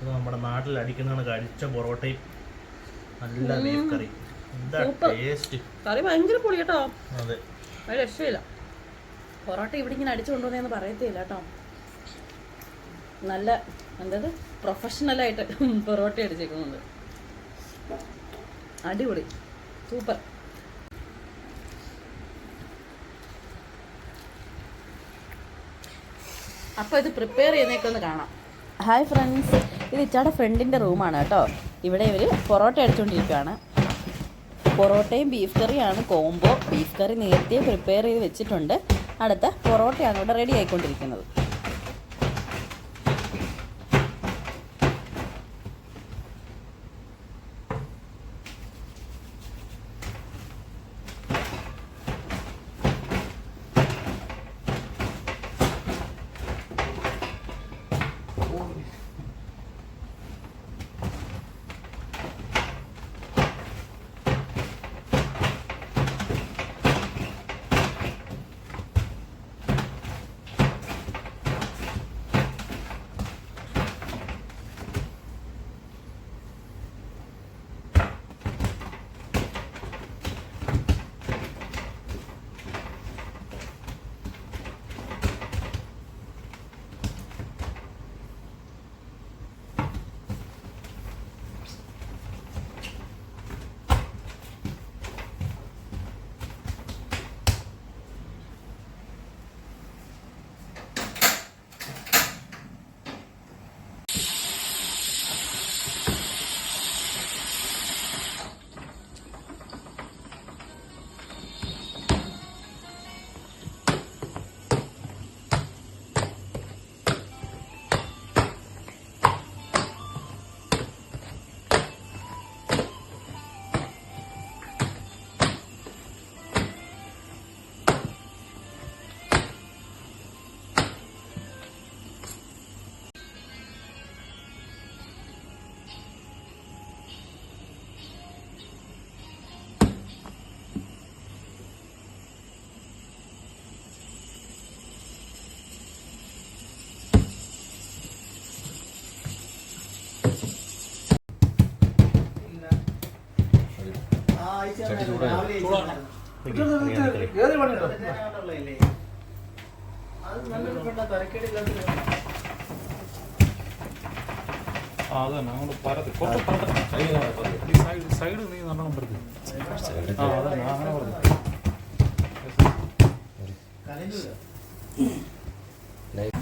ഇത് നമ്മുടെ നാട്ടിൽ അടിക്കുന്നതാണ് കഴിച്ച പൊറോട്ടയും. നല്ല ബീഫ് കറി. എന്താ സൂപ്പർ. ടേസ്റ്റ് കറി ഭയങ്കര പൊളി കേട്ടോ. അതെ. ഒരു രക്ഷയില്ല. പൊറോട്ട ഇവിടെ ഇങ്ങനെ അടിച്ചു കൊണ്ടുവന്നതെന്ന് പറയത്തില്ല കേട്ടോ. നല്ല എന്തത് പ്രൊഫഷണലായിട്ട് പൊറോട്ട അടിച്ചേക്കുന്നുണ്ട് അടിപൊളി. സൂപ്പർ. അപ്പോൾ ഇത് പ്രിപ്പയർ ചെയ്യുന്നേക്കൊന്ന് കാണാം. ഹായ് ഫ്രണ്ട്സ് ഇത് ഇച്ചാടെ ഫ്രണ്ടിന്റെ റൂമാണ് കേട്ടോ. ഇവിടെ ഇവർ പൊറോട്ട അടിച്ചുകൊണ്ടിരിക്കുകയാണ് പൊറോട്ടയും ബീഫ് കറിയാണ് കോംബോ ബീഫ് കറി നേരത്തെ പ്രിപ്പയർ ചെയ്ത് വെച്ചിട്ടുണ്ട്. അടുത്ത പൊറോട്ടയാണ് ഇവിടെ റെഡി ആയിക്കൊണ്ടിരിക്കുന്നത്. സൈഡ് സൈഡ് നീ നല്ലോണം പരത്തി. ആ അതന്നെ. ആ, അങ്ങനെ പറഞ്ഞു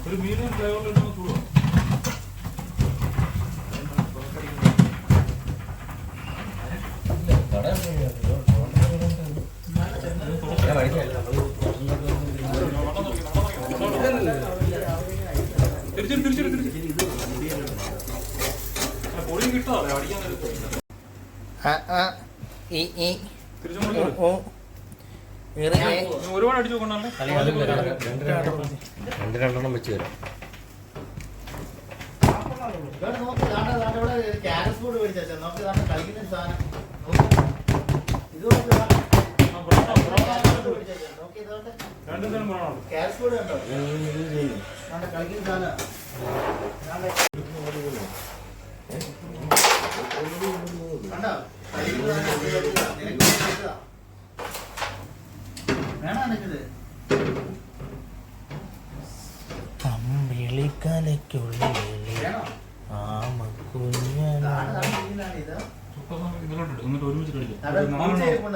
ഒരു മീഡിയം ഫ്ലേവറിൽ തിരിച്ചിട്ട് തിരിച്ചിട്ട് തിരിച്ചിട്ട് പൊടിയും കിട്ടാതെ അടിക്കാൻ തിരിച്ചു ഒരുപാട് അടിച്ചു രണ്ട് രണ്ടെണ്ണം വെച്ച് തരാം ക്യാരറ്റ് ഫുഡ് മേടിച്ചാ നോക്കി കളിക്കുന്ന സാധനം ഇത് നോക്കി ഇതോട്ടെ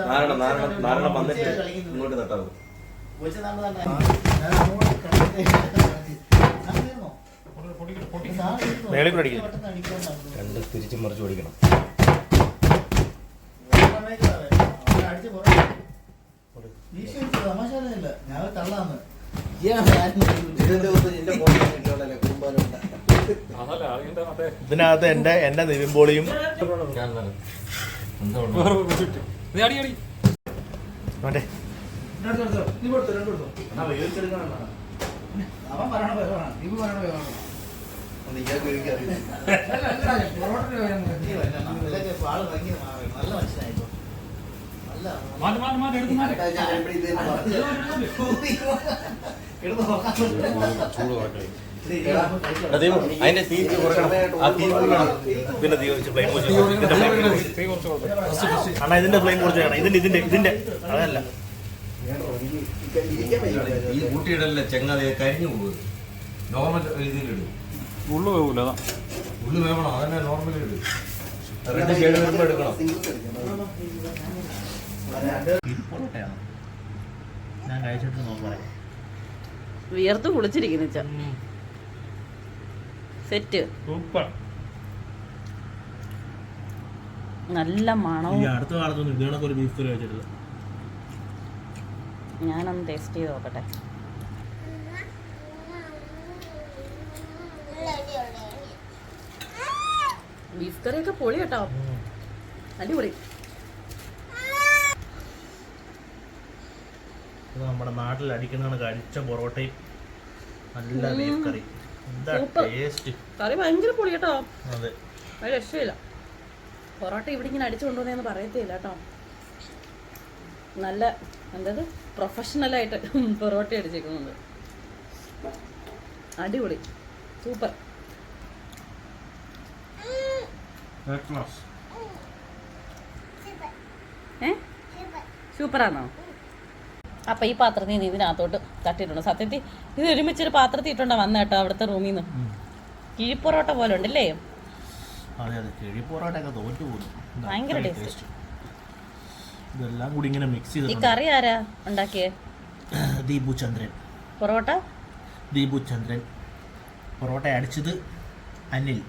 നാരണം നാരണം നാരണം വന്നിട്ട് ഇങ്ങോട്ട് തട്ടാവും. മേളിൽ കൂടെ. രണ്ട് തിരിച്ചും മറിച്ച് ഓടിക്കണം. ഇതിനകത്ത് എന്റെ എന്റെ നിവിൻപോളിയും ഞാൻ തന്നെ. നീ അടി അടി മറ്റേ അവൻ പറയണ പേര് വേണം. ഇവൻ പറയണ പേര് വേണം. പൊറോട്ടയുടെ പേര് നമുക്ക് ഇതൊക്കെ ആൾ ഭയങ്കര നല്ല മനസ്സിലായിപ്പോ നല്ല മാറ്റി മാറ്റി മാറ്റി എടുത്ത് മാറ്റി എടുത്ത് നോക്കാൻ ചൂട് വാട്ടി ദൈവം അതിന്റെ തീ കുറക്കണം ആ തീ കുറക്കണം പിന്നെ തീ വെച്ച് ഫ്ലെയിം കുറച്ച് കുറച്ച് കൊടുത്തു അണ്ണാ ഇതിന്റെ ഫ്ലെയിം കുറച്ച് ഇതിന്റെ ഇതിന്റെ അതല്ല ഈ കൂട്ടിയിടല്ല ചെങ്ങാതെ കരിഞ്ഞു പോകും നോർമൽ രീതിയിലിടും. ഉള്ളു പോകൂല ഉള്ളു വേണം അതന്നെ നോർമൽ ഇടും. റെഡ് ഷെയ്ഡ് വരുമ്പോൾ എടുക്കണം. ഞാൻ കഴിച്ചിട്ട് നോക്കാം. വിയർത്ത് കുളിച്ചിരിക്കുന്നു സെറ്റ് സൂപ്പർ. നല്ല മണവും. അടുത്ത കാലത്തൊന്നും ഇതേണൊക്കെ ഒരു ബീഫ് കറി കഴിച്ചിട്ടില്ല ഞാനൊന്ന് ടേസ്റ്റ് ചെയ്ത് നോക്കട്ടെ. ബീഫ് കറിയൊക്കെ പൊളി കേട്ടോ അടിപൊളി നമ്മുടെ നാട്ടിൽ അടിക്കുന്നതാണ് കഴിച്ച പൊറോട്ടയും. നല്ല ബീഫ് കറി. എന്താ. ടേസ്റ്റ് കറി ഭയങ്കര പൊളി കേട്ടോ അതെ രക്ഷയില്ല. പൊറോട്ട ഇവിടെ ഇങ്ങനെ അടിച്ചു കൊണ്ടുവന്നേന്ന് പറയത്തില്ല കേട്ടോ. നല്ല എന്തത്? പ്രൊഫഷണലായിട്ട് പൊറോട്ട അടിച്ചേക്കുന്നത് അടിപൊളി. സൂപ്പർ. ഏ? സൂപ്പറാണോ അപ്പം ഈ പാത്രത്തിൽ നിന്ന് ഇതിനകത്തോട്ട് തട്ടിയിട്ടുണ്ട്. സത്യത്തിൽ ഇത് ഒരുമിച്ചൊരു പാത്രത്തിൽ ഇട്ടുണ്ടോ വന്ന കേട്ടോ അവിടുത്തെ റൂമിൽ നിന്ന് കിഴിപ്പൊറോട്ട പോലെ ഉണ്ടല്ലേ? ഭയങ്കര taste. ഇതെല്ലാം കൂടി ഇങ്ങനെ മിക്സ് ഈ കറി ആരാ ഉണ്ടാക്കിയേ? ദീപു ചന്ദ്രൻ. പൊറോട്ട? ദീപു ചന്ദ്രൻ. പൊറോട്ട അടിച്ചത് അനിൽ.